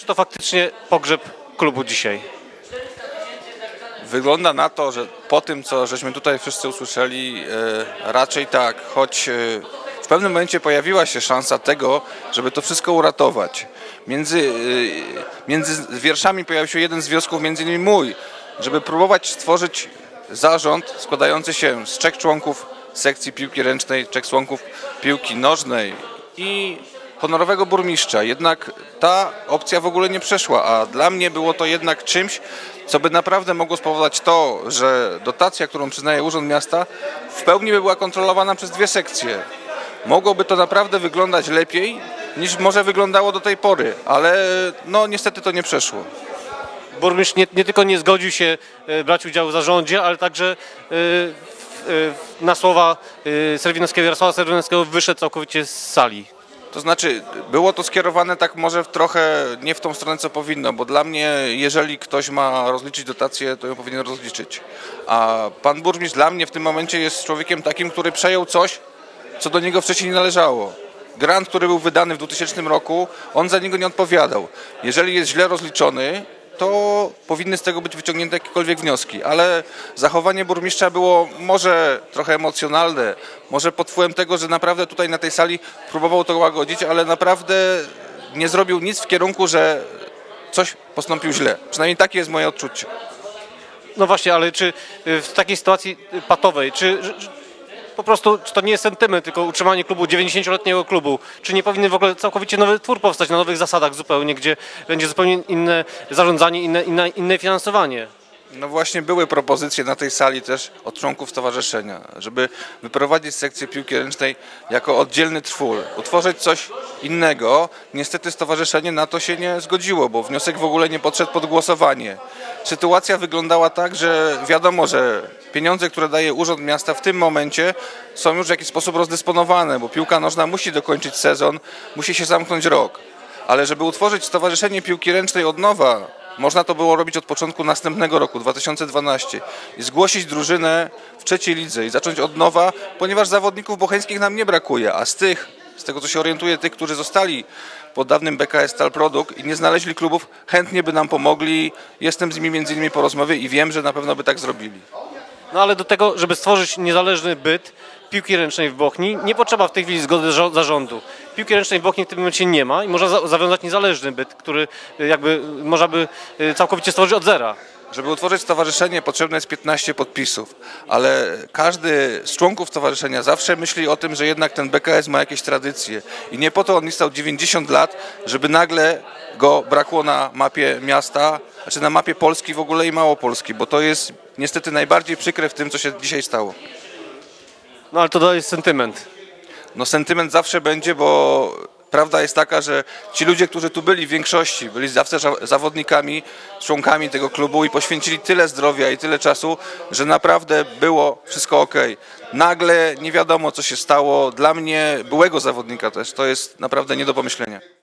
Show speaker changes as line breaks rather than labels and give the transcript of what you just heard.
Czy to faktycznie pogrzeb klubu dzisiaj?
Wygląda na to, że po tym, co żeśmy tutaj wszyscy usłyszeli, e, raczej tak, choć e, w pewnym momencie pojawiła się szansa tego, żeby to wszystko uratować. Między, e, między wierszami pojawił się jeden z wniosków, między innymi mój, żeby próbować stworzyć zarząd składający się z trzech członków sekcji piłki ręcznej, trzech członków piłki nożnej i honorowego burmistrza. Jednak ta opcja w ogóle nie przeszła, a dla mnie było to jednak czymś, co by naprawdę mogło spowodować to, że dotacja, którą przyznaje Urząd Miasta, w pełni by była kontrolowana przez dwie sekcje. Mogłoby to naprawdę wyglądać lepiej niż może wyglądało do tej pory, ale no niestety to nie przeszło.
Burmistrz nie, nie tylko nie zgodził się e, brać udziału w zarządzie, ale także e, e, na słowa Serwinowskiego, Jarosława Serwinowskiego wyszedł całkowicie z sali.
To znaczy, było to skierowane tak może w trochę nie w tą stronę, co powinno, bo dla mnie, jeżeli ktoś ma rozliczyć dotację, to ją powinien rozliczyć. A pan burmistrz dla mnie w tym momencie jest człowiekiem takim, który przejął coś, co do niego wcześniej nie należało. Grant, który był wydany w 2000 roku, on za niego nie odpowiadał. Jeżeli jest źle rozliczony, to powinny z tego być wyciągnięte jakiekolwiek wnioski, ale zachowanie burmistrza było może trochę emocjonalne, może pod wpływem tego, że naprawdę tutaj na tej sali próbował to łagodzić, ale naprawdę nie zrobił nic w kierunku, że coś postąpił źle. Przynajmniej takie jest moje odczucie.
No właśnie, ale czy y, w takiej sytuacji patowej, czy, po prostu czy to nie jest sentyment, tylko utrzymanie klubu, 90-letniego klubu, czy nie powinien w ogóle całkowicie nowy twór powstać na nowych zasadach zupełnie, gdzie będzie zupełnie inne zarządzanie, inne, inne, inne finansowanie?
No właśnie były propozycje na tej sali też od członków stowarzyszenia, żeby wyprowadzić sekcję piłki ręcznej jako oddzielny twór, utworzyć coś innego. Niestety stowarzyszenie na to się nie zgodziło, bo wniosek w ogóle nie podszedł pod głosowanie. Sytuacja wyglądała tak, że wiadomo, że pieniądze, które daje Urząd Miasta w tym momencie są już w jakiś sposób rozdysponowane, bo piłka nożna musi dokończyć sezon, musi się zamknąć rok. Ale żeby utworzyć Stowarzyszenie Piłki Ręcznej od nowa, można to było robić od początku następnego roku, 2012 i zgłosić drużynę w trzeciej lidze i zacząć od nowa, ponieważ zawodników bocheńskich nam nie brakuje, a z tych, z tego co się orientuję, tych, którzy zostali pod dawnym BKS Stal Produkt i nie znaleźli klubów, chętnie by nam pomogli. Jestem z nimi między innymi po rozmowie i wiem, że na pewno by tak zrobili.
No ale do tego, żeby stworzyć niezależny byt piłki ręcznej w Bochni, nie potrzeba w tej chwili zgody zarządu. Piłki ręcznej w Bochni w tym momencie nie ma i można za- zawiązać niezależny byt, który y, jakby można by y, całkowicie stworzyć od zera.
Żeby utworzyć stowarzyszenie potrzebne jest 15 podpisów, ale każdy z członków stowarzyszenia zawsze myśli o tym, że jednak ten BKS ma jakieś tradycje i nie po to on istniał 90 lat, żeby nagle go brakło na mapie miasta, znaczy na mapie Polski w ogóle i Małopolski, bo to jest niestety najbardziej przykre w tym, co się dzisiaj stało.
No ale to jest sentyment.
No sentyment zawsze będzie, bo prawda jest taka, że ci ludzie, którzy tu byli w większości, byli zawsze zawodnikami, członkami tego klubu i poświęcili tyle zdrowia i tyle czasu, że naprawdę było wszystko ok. Nagle nie wiadomo, co się stało. Dla mnie, byłego zawodnika też, to jest naprawdę nie do pomyślenia.